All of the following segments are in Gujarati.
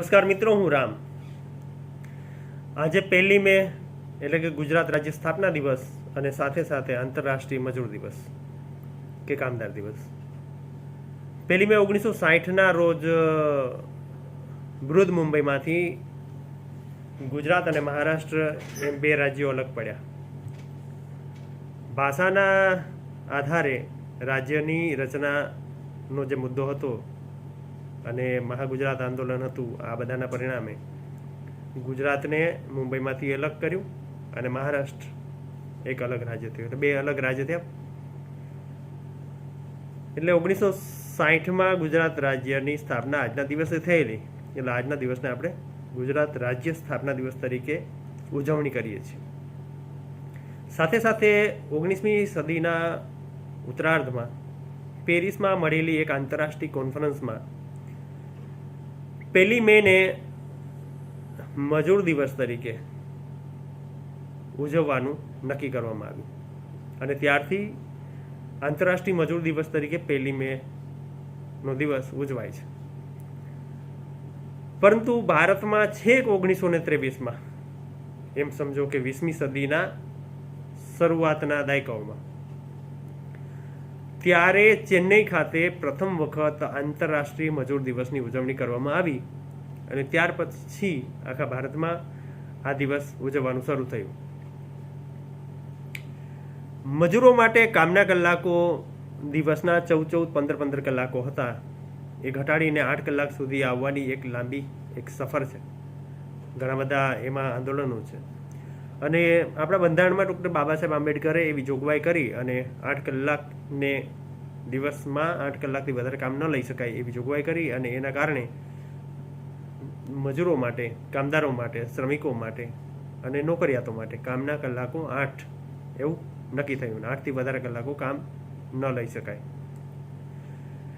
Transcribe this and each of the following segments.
નમસ્કાર મિત્રો, હું રામ. આજે પહેલી મે, એટલે કે ગુજરાત રાજ્ય સ્થાપના દિવસ અને સાથે સાથે આંતરરાષ્ટ્રીય મજૂર દિવસ કે કામદાર દિવસ. પહેલી મે ઓગણીસો સાહીઠના રોજ બૃહદ મુંબઈમાંથી ગુજરાત અને મહારાષ્ટ્ર એમ બે રાજ્યો અલગ પડ્યા. ભાષાના આધારે રાજ્યની રચનાનો જે મુદ્દો હતો અને મહાગુજરાત આંદોલન હતું, આ બધાના પરિણામે. ગુજરાતને મુંબઈમાંથી અલગ કર્યું અને મહારાષ્ટ્ર એક અલગ રાજ્ય થયું. એટલે બે અલગ રાજ્ય થયા. એટલે ઓગણીસો સાહીઠમાં ગુજરાત રાજ્યની સ્થાપના આજના દિવસે થયેલી. એટલે આજના દિવસને આપણે ગુજરાત રાજ્ય સ્થાપના દિવસ તરીકે ઉજવણી કરીએ છીએ. સાથે સાથે ઓગણીસમી સદીના ઉત્તરાર્ધમાં પેરિસમાં મળેલી એક આંતરરાષ્ટ્રીય કોન્ફરન્સમાં પહેલી મેને મજૂર દિવસ તરીકે ઉજવવાનું નક્કી કરવામાં આવ્યું. અને ત્યારથી આંતરરાષ્ટ્રીય મજૂર દિવસ તરીકે પહેલી મે નો દિવસ ઉજવાય છે. પરંતુ ભારતમાં છેક ઓગણીસો ને ત્રેવીસમાં, એમ સમજો કે વીસમી સદીના શરૂઆતના દાયકાઓમાં ત્યારે ચેન્નઈ ખાતે પ્રથમ વખત આંતરરાષ્ટ્રીય મજૂર દિવસની ઉજવણી કરવામાં આવી અને ત્યાર પછી આખા ભારતમાં આ દિવસ ઉજવવાનું શરૂ થયું. મજૂરો માટે કામના કલાકો દિવસના ચૌદ ચૌદ પંદર પંદર કલાકો હતા. એ ઘટાડીને આઠ કલાક સુધી આવવાની એક લાંબી એક સફર છે. ઘણા બધા એમાં આંદોલનો છે. અને આપણા બંધારણમાં ડૉક્ટર બાબા સાહેબ આંબેડકરે એવી જોગવાઈ કરી અને આઠ કલાકને દિવસમાં આઠ કલાકથી વધારે કામ ન લઈ શકાય એવી જોગવાઈ કરી અને એના કારણે મજૂરો માટે, કામદારો માટે, શ્રમિકો માટે અને નોકરિયાતો માટે કામના કલાકો આઠ એવું નક્કી થયું આઠથી વધારે કલાકો કામ ન લઈ શકાય.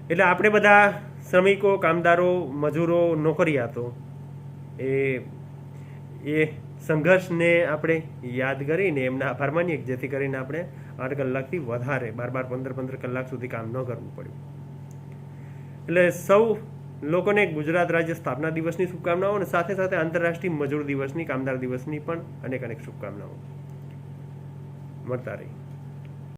એટલે આપણે બધા શ્રમિકો, કામદારો, મજૂરો, નોકરિયાતો એ એ સંઘર્ષને આપણે યાદ કરીને એમના આભાર માનીએ જેથી કરીને આપણે આઠ કલાકથી વધારે બાર બાર પંદર પંદર કલાક સુધી કામ ન કરવું પડ્યું. એટલે સૌ લોકોને ગુજરાત રાજ્ય સ્થાપના દિવસની શુભકામનાઓ અને સાથે સાથે આંતરરાષ્ટ્રીય મજૂર દિવસની કામદાર દિવસની પણ અનેક અનેક શુભકામનાઓ. મળતા રહી